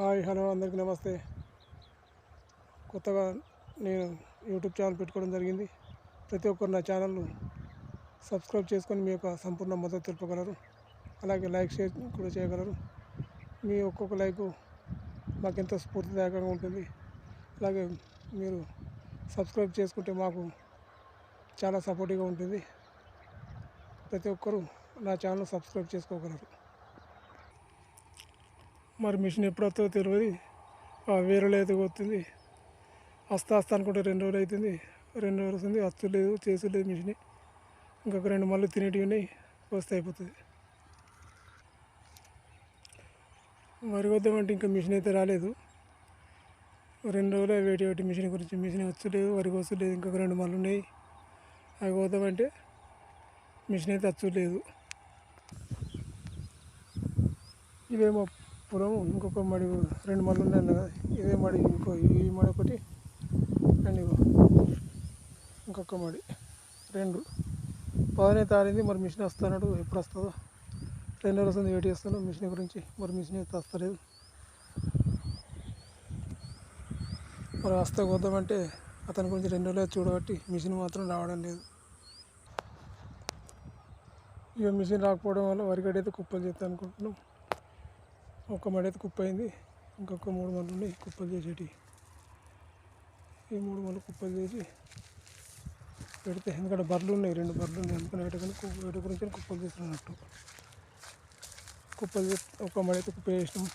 Hi hello అందరికీ నమస్తే. కొత్తగా నేను యూట్యూబ్ ఛానల్ పెట్టుకోవడం జరిగింది. ప్రతి ఒక్కరు నా ఛానల్ను సబ్స్క్రైబ్ చేసుకొని మీ యొక్క సంపూర్ణ మద్దతు తెలుపగలరు. అలాగే లైక్ షేర్ కూడా చేయగలరు. మీ ఒక్కొక్క లైక్ మాకెంతో స్ఫూర్తిదాయకంగా ఉంటుంది. అలాగే మీరు సబ్స్క్రైబ్ చేసుకుంటే మాకు చాలా సపోర్టివ్గా ఉంటుంది. ప్రతి ఒక్కరూ నా ఛానల్ సబ్స్క్రైబ్ చేసుకోగలరు. మరి మిషన్ ఎప్పుడు వస్తుందో తెలియదు ఆ వేరే అయితే వస్తుంది వస్తా వస్తా అనుకుంటే రెండు రోజులు అవుతుంది. రెండు రోజులు వస్తుంది. వస్తలేదు చేసలేదు మిషన్. ఇంకొక రెండు మళ్ళీ తినేటివి ఉన్నాయి. వస్తే అయిపోతుంది. వరి వద్దామంటే ఇంకా మిషన్ అయితే రాలేదు. రెండు రోజులు వేటి వేటి మిషన్ గురించి మిషన్ వచ్చలేదు వరికి వస్తలేదు ఇంకొక రెండు మళ్ళీ ఉన్నాయి. అవి పోదామంటే మిషన్ అయితే వచ్చలేదు ఇవేమో పొలం ఇంకొక మడి రెండు మడులు ఉన్నాయి కదా. ఇదే మడి ఇంకో ఈ మడి ఒకటి అండ్ ఇంకొక మడి రెండు. పదనే తారింది మరి మిషన్ వస్తున్నాడు ఎప్పుడు వస్తుందో. రెండు రోజులు వస్తుంది వెయిట్ చేస్తాను మిషన్ గురించి మరి మిషన్ అయితే వస్తలేదు. మరి వస్తే వద్దామంటే అతని గురించి రెండు రోజులు చూడబట్టి మిషన్ మాత్రం రావడం లేదు. ఇక మిషన్ రాకపోవడం వల్ల వరిగడ్డ అయితే కుప్పలు చేస్తాను అనుకుంటున్నాం. ఒక మడి అయితే కుప్ప అయింది. ఇంకొక మూడు మళ్ళు ఉన్నాయి. కుప్పలు చేసేటి. ఈ మూడు మళ్ళు కుప్పలు చేసి పెడితే ఎందుకంటే బర్రెలు ఉన్నాయి. రెండు బర్రెలు ఉన్నాయి. అందుకని వేట కానీ కుప్ప వేట గురించి కుప్పలు చేస్తున్నట్టు. కుప్పలు చేసి ఒక మడి అయితే కుప్ప చేసినాం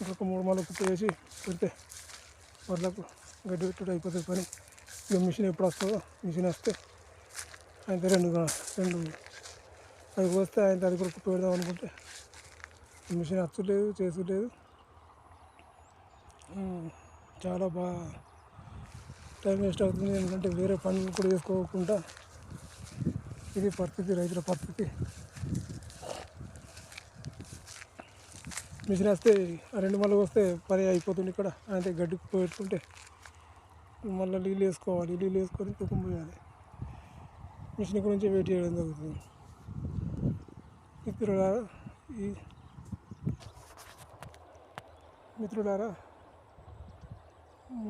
ఇంకొక మూడు మళ్ళు కుప్ప చేసి పెడితే బర్రెలకు గడ్డి పెట్టుడు అయిపోతుంది పని. ఇక మిషన్ ఎప్పుడు వస్తుందో మిషన్ వస్తే ఆయన రెండు రెండు అది వస్తే ఆయన అది కూడా కుప్ప పెడదాం అనుకుంటే మిషన్ వచ్చలేదు చేసులేదు. చాలా బాగా టైం వేస్ట్ అవుతుంది. ఎందుకంటే వేరే పనులు కూడా చేసుకోకుండా ఇది పరిస్థితి రైతుల పరిస్థితి. మిషన్ వస్తే ఆ రెండు మళ్ళీ వస్తే పని అయిపోతుంది ఇక్కడ. అయితే గడ్డి పెట్టుకుంటే మళ్ళీ నీళ్ళు వేసుకోవాలి. నీళ్ళు వేసుకొని తుకం పోయాలి. మిషన్ గురించి వెయిట్ చేయడం జరుగుతుంది. మిత్రులారా ఈ మిత్రులారా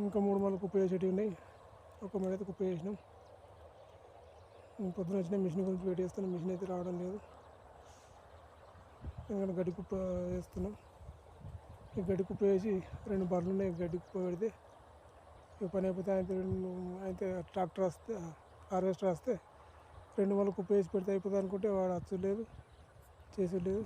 ఇంకా మూడు మళ్ళీ కుప్ప చేసేటివి ఉన్నాయి. ఒక మేడ అయితే కుప్ప వేసినాం పొద్దున వచ్చిన మిషన్ గురించి వెయిట్ చేస్తున్నాం మిషన్ అయితే రావడం లేదు. ఎందుకంటే గడ్డి కుప్ప వేస్తున్నాం. ఈ గడ్డి కుప్ప వేసి రెండు బర్రెలు ఉన్నాయి. గడ్డి కుప్ప పెడితే ఈ పని అయిపోతే అయితే రెండు అయితే ట్రాక్టర్ వస్తే హార్వెస్టర్ వస్తే రెండు మళ్ళీ కుప్ప వేసి పెడితే అయిపోతుంది అనుకుంటే వాడు వచ్చలేదు చేసేలేదు